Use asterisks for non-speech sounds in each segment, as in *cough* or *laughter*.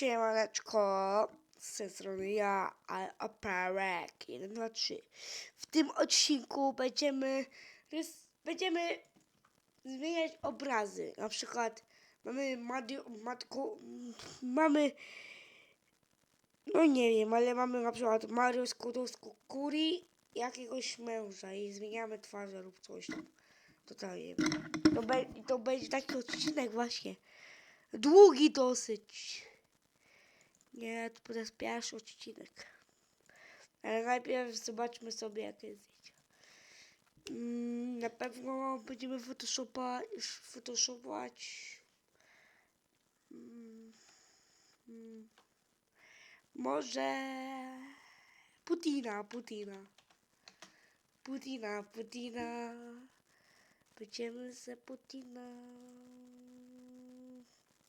Siemaneczko, z tej strony ja, Aparek 1, 2, 3. W tym odcinku będziemy, będziemy zmieniać obrazy. Na przykład mamy Madio, matko, m, mamy, no nie wiem, ale mamy na przykład Mario Skłodowsko-Kuri, jakiegoś męża i zmieniamy twarze lub coś tam. Totalnie. To, be, to będzie taki odcinek właśnie. Długi dosyć. Nie, to jest pierwszy odcinek. Ale najpierw zobaczmy sobie, jakie zdjęcia. Mm, na pewno będziemy photoshopa, photoshopować. Mm, mm, może Putina, Putina. Putina, Putina. Będziemy za Putina.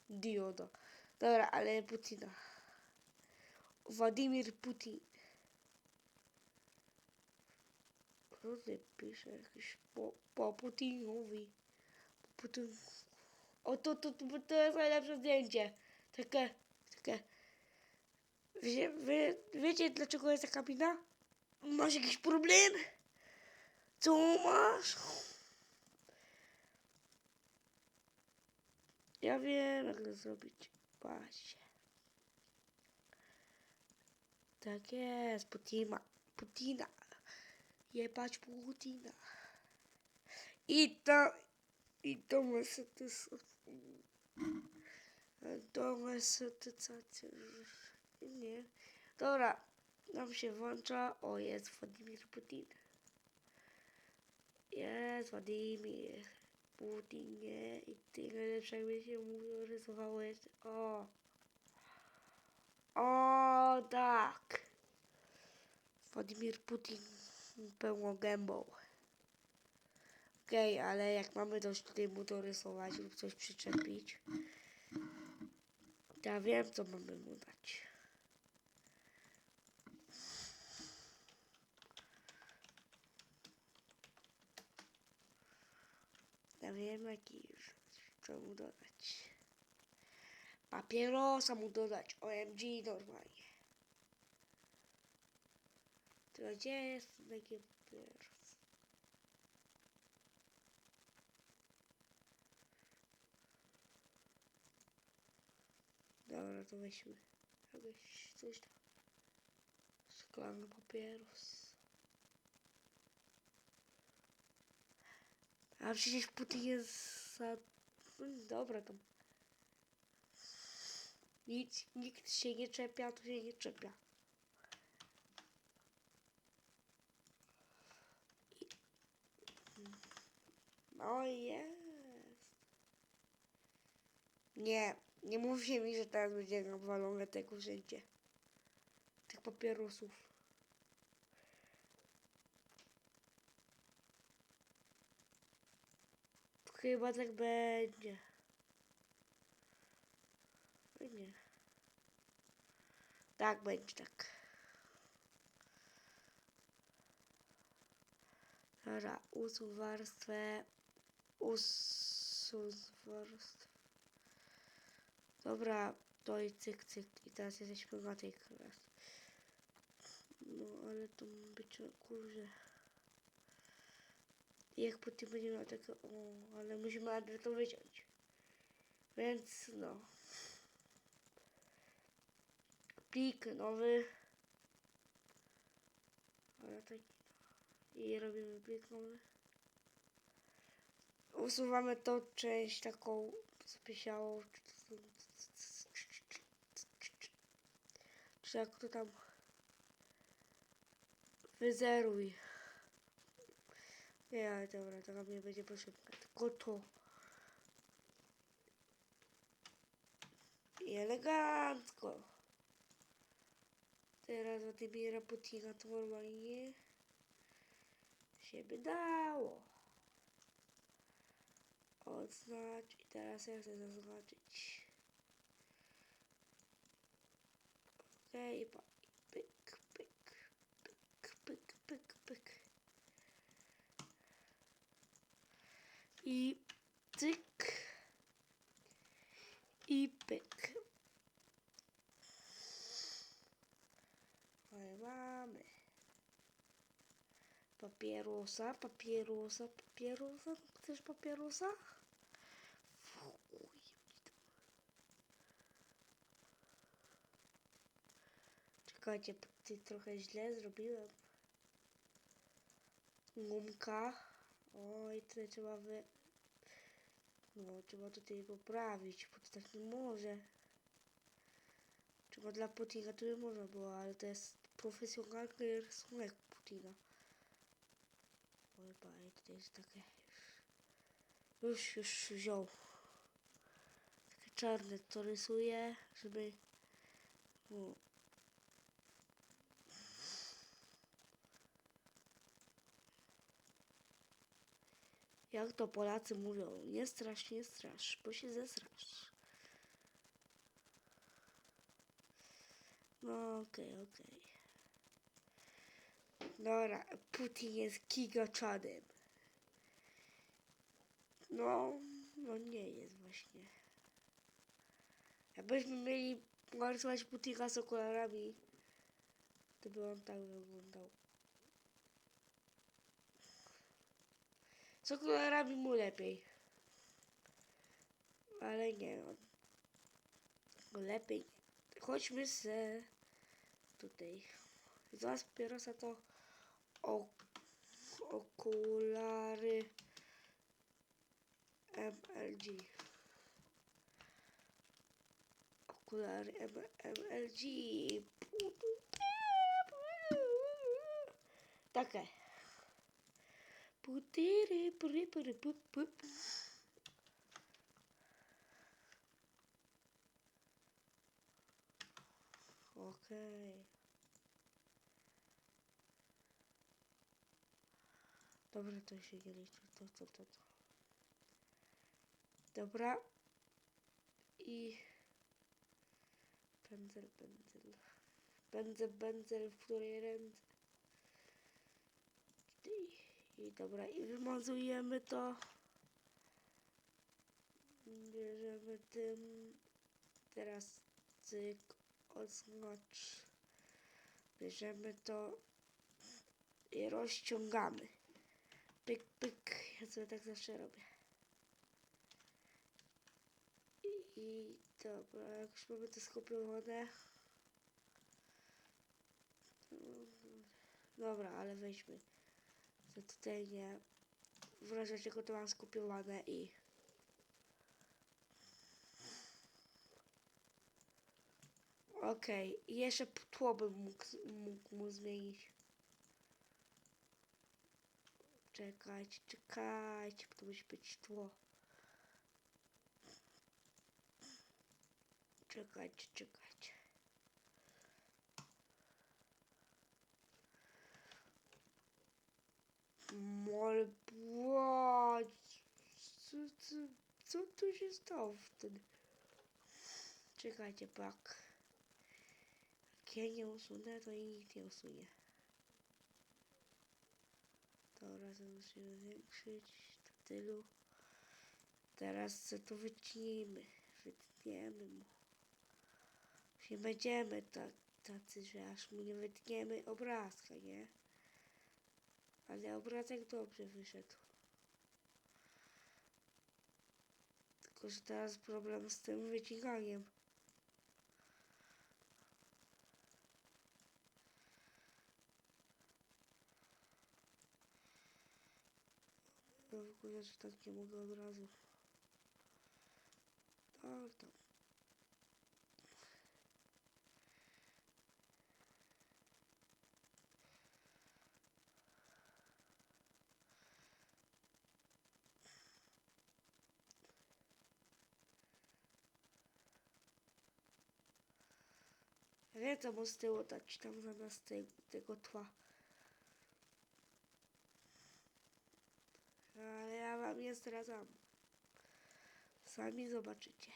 Dioda. Dobra, ale Putina. Władimir Putin. Ty pisze? Jakiś po, po Putinowi. Po Putin... O, to, to, to, to jest najlepsze zdjęcie. Takie, takie. Wie, wy, wiecie, dlaczego jest taka mina? Masz jakiś problem? Co masz? Ja wiem, jak to zrobić. Patrzcie. Tak jest, Putina. Putina. Jebać Putina. I to... I to satysfakcję. Nie. Dobra. Nam się włącza. O, jest Władimir Putin. Jest Władimir. Putinie i ty najlepsze jakby się mu rysowało jeszcze. O! O tak! Władimir Putin pełną gębą. Okej, ale jak mamy dość tutaj mu to rysować lub coś przyczepić, ja wiem co mamy mu dać. Ja wiem jaki już. Co mu dodać. Papierosa mu dodać. OMG normalnie. To gdzie jest taki? Dobra, to weźmy. Jakieś coś tam. Szklany papieros. A przecież Putin jest za... No, Dobra tam. Nic, nikt się nie czepia, to się nie czepia. No jest. Nie, nie mówcie mi, że teraz będzie nawalone tego wszędzie. Tych papierosów. Chyba tak będzie. Nie. Tak będzie tak. Dobra, usuń warstwę. Usuń warstwę. Dobra, to i cyk, cyk. I teraz jesteśmy na tej klasie. No, ale to być górze. Jak potem będzie miał takie, o, ale musimy najpierw to wyciąć. Więc no. Plik nowy. Ale taki. I robimy plik nowy. Usuwamy tą część taką spesiałą. Czy jak to tam. Wyzeruj. Nie, ale dobra, to nam nie będzie potrzebne. Tylko to. I elegancko. Teraz Władimira Putina to normalnie się by dało. Odznacz teraz ja chcę zaznaczyć. Okej, okay, pyk, pyk, pyk, pyk, pyk, pyk. I cyk. I pyk. Papierosa, papierosa, papierosa. Chcesz papierosa? Czekajcie, ty trochę źle zrobiłem. Gumka. Oj, tutaj trzeba wy... No, trzeba tutaj poprawić, bo to tak nie może. Czego dla Putina to by można było, ale to jest profesjonalny rysunek Putina. Oj, baj, tutaj jest takie... Już, już wziął. Takie czarne to rysuje, żeby... No. Jak to Polacy mówią, nie strasz, nie strasz, bo się zesrasz. No okej, okej. Dobra, Putin jest gigaczanem. No, no nie jest właśnie. Jakbyśmy mieli narysować Putina z okularami, to by on tak wyglądał. Z okularami mu lepiej. Ale nie, on lepiej. Chodźmy se tutaj. Zaraz papierosa to oculare MLG oculare MLG ok. Potere pre pre pre Dobra, to się nie liczy. To, to, to, to. Dobra. I... Pędzel, pędzel. Pędzel, pędzel, w której ręce. I, I dobra, i wymazujemy to. Bierzemy tym. Teraz cyk, oznacz. Bierzemy to i rozciągamy. Pyk, pyk. Ja sobie tak zawsze robię. I, dobra, jak już mamy to skopiowane. Dobra, ale weźmy. To tutaj nie. W razie czego to mam skopiowane i. Okej, i jeszcze tło bym mógł, mógł mu zmienić. Czekajcie, bo to musi być tło. Czekajcie, czekajcie. Mol. Co, co, co tu się stało wtedy? Czekajcie, pak. Jak ja nie usunę, to i nikt nie usunie. To musimy zwiększyć do tylu. Teraz co to wytniemy. Wytniemy mu. Nie będziemy tacy, że aż mu nie wytniemy obrazka, nie? Ale obrazek dobrze wyszedł. Tylko, że teraz problem z tym wycinaniem. Ogóle, że tak nie mogę od razu. Tak, tak. Ręce z tyłu dać tam zamiast tego tła. Ale ja wam nie zdradzam. Sami zobaczycie.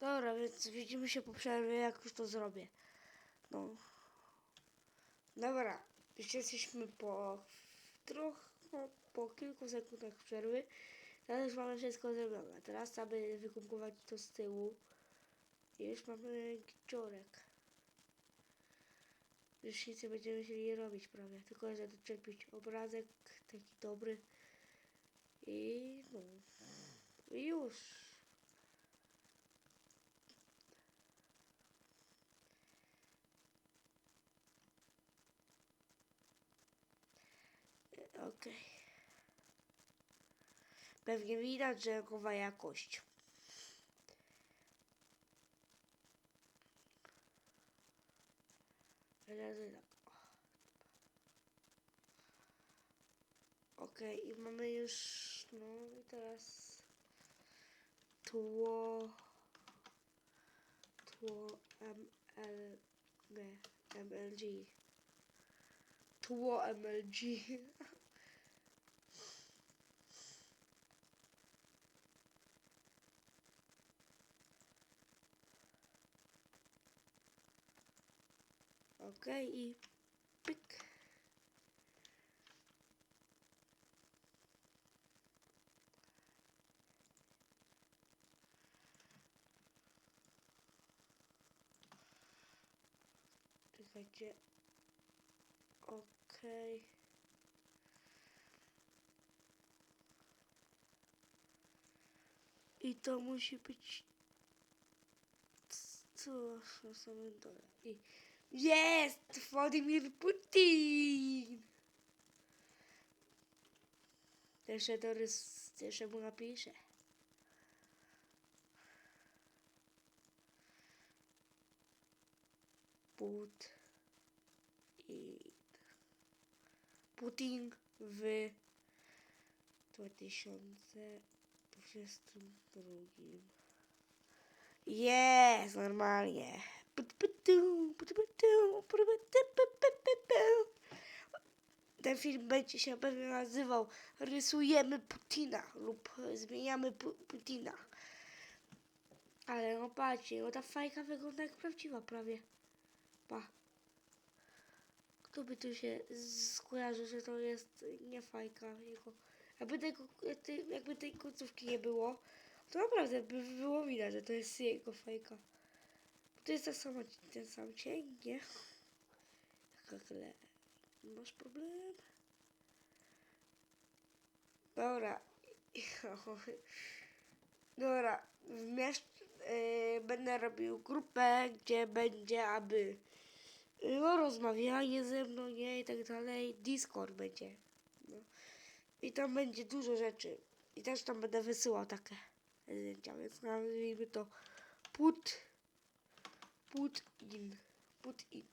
Dobra, więc widzimy się po przerwie, jak już to zrobię. No. Dobra, już jesteśmy po trochę, no, po kilku sekundach przerwy. Teraz już mamy wszystko zrobione. Teraz trzeba wykumkować to z tyłu. I już mamy giciorek. Już nic nie będziemy musieli robić prawie, tylko że doczepić obrazek taki dobry. I no. I już. E, Okej. Pewnie widać, że gowa jakość. Razy tak. Okej, i mamy już, no i teraz tło, tło ML, nie, MLG, tło MLG. *laughs* Okej, i pyk. Czekajcie. Okej. I to musi być co na samym dole. I jest Władimir Putin! Jeszcze to jeszcze mu napiszę. Put i Putin w 2022. Jest, normalnie. Ten film będzie się pewnie nazywał Rysujemy Putina lub Zmieniamy Pu Putina. Ale no patrzcie, no ta fajka wygląda jak prawdziwa prawie. Pa. Kto by tu się skojarzył, że to jest nie fajka jego. Jakby, tego, jakby tej końcówki nie było, to naprawdę by było widać, że to jest jego fajka. To jest ta sama, ten sam cień, nie? Kakle. Masz problem? Dobra. *laughs* Dobra. Wmieszcz, yy, będę robił grupę, gdzie będzie, aby no, rozmawianie ze mną, nie, i tak dalej. Discord będzie. No. I tam będzie dużo rzeczy. I też tam będę wysyłał takie zdjęcia, więc nazwijmy to put, put in, put in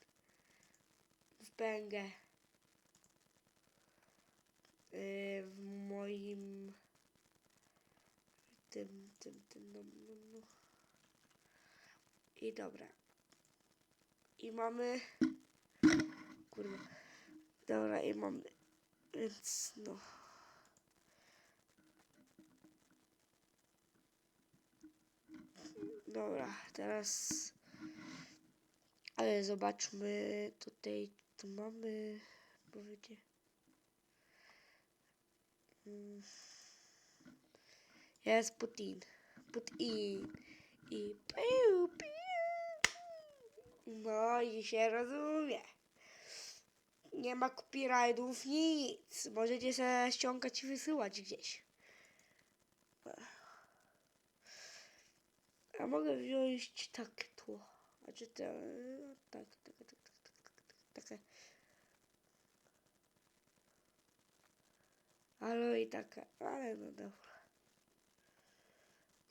w PNG. Yy, w moim tym, tym, tym, no, no, no. I dobra. I mamy kurwa. Dobra, i mamy więc no. Dobra, teraz ale zobaczmy tutaj tu mamy powiecie Mm. jest Putin. Putin. I piu, piu. no i się rozumie. Nie ma copyrightów nic. Możecie się ściągać i wysyłać gdzieś. A mogę wziąć takie tło. A czy to. no, Tak, tak, tak, tak, tak, tak, tak, takie. Ale i takie, ale no dobra.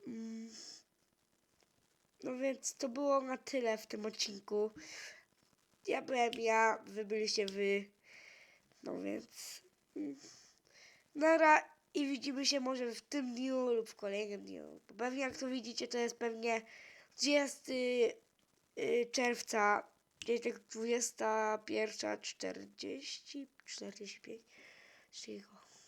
Mm. No więc to było na tyle w tym odcinku. Ja byłem ja, wy byliście wy. No więc. mm. Nara i widzimy się może w tym dniu lub w kolejnym dniu. Bo pewnie jak to widzicie, to jest pewnie 30 y, czerwca, gdzieś tak 21.40, 45, coś takiego.